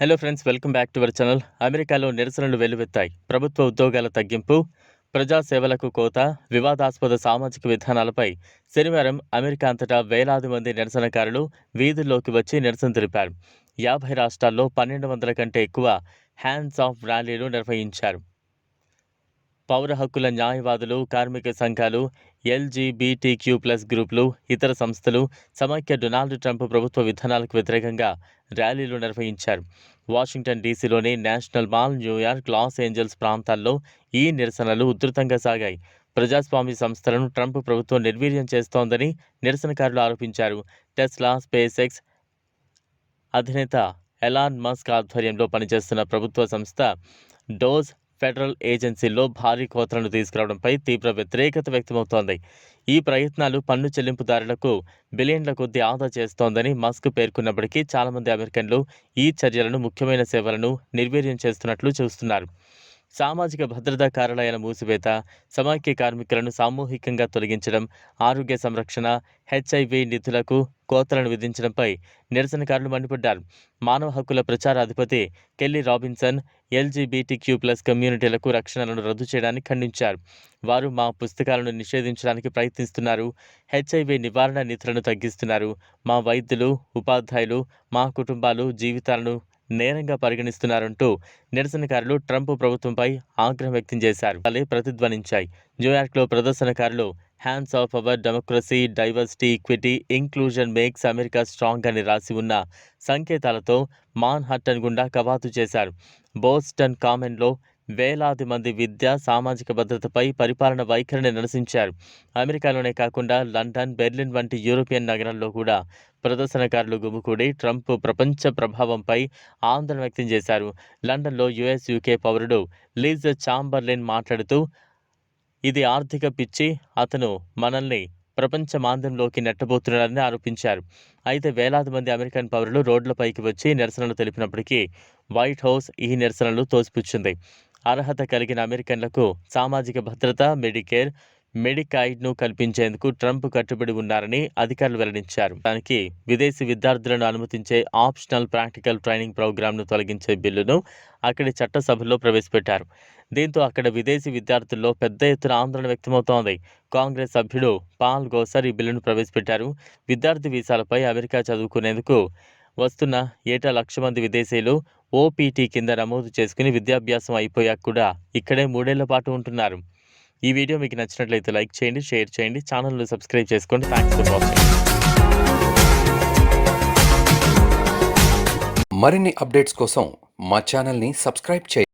Hello friends welcome back to our channel అమెరికాలో నిరసనలు వెల్లువెత్తాయి. ప్రభుత్వ ఉద్యోగాల తగ్గింపు ప్రజా సేవలకు కోత వివాదాస్పద సామాజిక విధానాలపై శనివారం అమెరికా అంతటా వేలాది మంది నిరసనకారులు వీధుల్లోకి వచ్చి నిరసన తెలిపారు. యాభై రాష్ట్రాల్లో పన్నెండు వందల కంటే ఎక్కువ హ్యాండ్స్ ఆఫ్ ర్యాలీలు నిర్వహించారు. పౌర హక్కుల న్యాయవాదులు కార్మిక సంఘాలు ఎల్జీబీటీక్యూ ప్లస్ గ్రూపులు ఇతర సంస్థలు సమైక్య డొనాల్డ్ ట్రంప్ ప్రభుత్వ విధానాలకు వ్యతిరేకంగా ర్యాలీలు నిర్వహించారు. Washington డీసీలోని national mall New York Los Angeles ప్రాంతాల్లో ఈ నిరసనలు ఉధృతంగా సాగాయి. ప్రజాస్వామ్య సంస్థలను ట్రంప్ ప్రభుత్వం నిర్వీర్యం చేస్తోందని నిరసనకారులు ఆరోపించారు. టెస్లా స్పేస్ ఎక్స్ అధినేత ఎలాన్ మస్క్ ఆధ్వర్యంలో పనిచేస్తున్న ప్రభుత్వ సంస్థ డోజ్ ఫెడరల్ ఏజెన్సీల్లో భారీ కోతలను తీసుకురావడంపై తీవ్ర వ్యతిరేకత వ్యక్తమవుతోంది. ఈ ప్రయత్నాలు పన్ను చెల్లింపుదారులకు బిలియన్ల కొద్దీ ఆదా చేస్తోందని మస్క్ పేర్కొన్నప్పటికీ చాలామంది అమెరికన్లు ఈ చర్యలను ముఖ్యమైన సేవలను నిర్వీర్యం చేస్తున్నట్లు చూస్తున్నారు. సామాజిక భద్రతా కార్యాలయాల మూసివేత సమాఖ్య కార్మికులను సామూహికంగా తొలగించడం ఆరోగ్య సంరక్షణ హెచ్ఐవి నిధులకు కోతలను విధించడంపై నిరసనకారులు మండిపడ్డారు. మానవ హక్కుల ప్రచార అధిపతి కెల్లీ రాబిన్సన్ ఎల్జీబీటీక్యూ ప్లస్ కమ్యూనిటీలకు రక్షణలను రద్దు చేయడానికి ఖండించారు. వారు మా పుస్తకాలను నిషేధించడానికి ప్రయత్నిస్తున్నారు హెచ్ఐవి నివారణ నిధులను తగ్గిస్తున్నారు. మా వైద్యులు ఉపాధ్యాయులు మా కుటుంబాలు జీవితాలను నేరంగా పరిగణిస్తున్నారంటూ నిరసనకారులు ట్రంప్ ప్రభుత్వంపై ఆగ్రహం వ్యక్తం చేశారు. అలే ప్రతిధ్వనించాయి. న్యూయార్క్లో ప్రదర్శనకారులు hands off our democracy diversity equity inclusion makes America strong అని రాసి ఉన్న సంకేతాలతో మాన్ హట్టన్ గుండా కవాతు చేశారు. బోస్టన్ కామెన్లో వేలాది మంది విద్య సామాజిక భద్రతపై పరిపాలన వైఖరిని నిరసించారు. అమెరికాలోనే కాకుండా లండన్ బెర్లిన్ వంటి యూరోపియన్ నగరాల్లో కూడా ప్రదర్శనకారులు గుమికూడి ట్రంప్ ప్రపంచ ప్రభావంపై ఆందోళన వ్యక్తం చేశారు. లండన్లో యుఎస్ యూకే పౌరుడు లీజ్ చాంబర్లిన్ మాట్లాడుతూ ఇది ఆర్థిక పిచ్చి అతను మనల్ని ప్రపంచ మాంద్యంలోకి నెట్టబోతున్నాడని ఆరోపించారు. అయితే వేలాది మంది అమెరికన్ పౌరులు రోడ్లపైకి వచ్చి నిరసనలు తెలిపినప్పటికీ వైట్ హౌస్ ఈ నిరసనలు తోసిపుచ్చింది. అర్హత కలిగిన అమెరికన్లకు సామాజిక భద్రత మెడికేర్ మెడికాయిడ్ను కల్పించేందుకు ట్రంప్ కట్టుబడి ఉన్నారని అధికారులు వెల్లడించారు. దానికి విదేశీ విద్యార్థులను అనుమతించే ఆప్షనల్ ప్రాక్టికల్ ట్రైనింగ్ ప్రోగ్రాంను తొలగించే బిల్లును అక్కడి చట్టసభలో ప్రవేశపెట్టారు. దీంతో అక్కడ విదేశీ విద్యార్థుల్లో పెద్ద ఎత్తున ఆందోళన వ్యక్తమవుతోంది. కాంగ్రెస్ సభ్యుడు పాల్ గోసర్ ఈ బిల్లును ప్రవేశపెట్టారు. విద్యార్థి వీసాలపై అమెరికా చదువుకునేందుకు వస్తున్న ఏటా లక్ష మంది విదేశీయులు ఓపీటీ కింద నమోదు చేసుకుని విద్యాభ్యాసం అయిపోయాక కూడా ఇక్కడే మూడేళ్ళ పాటు ఉంటున్నారు. ఈ వీడియో మీకు నచ్చినట్లయితే లైక్ చేయండి షేర్ చేయండి ఛానల్ను సబ్స్క్రైబ్ చేసుకోండి. థ్యాంక్స్ ఫర్ వాచింగ్ మరిన్ని అప్డేట్స్ కోసం మా ఛానల్ని సబ్స్క్రైబ్ చేయండి.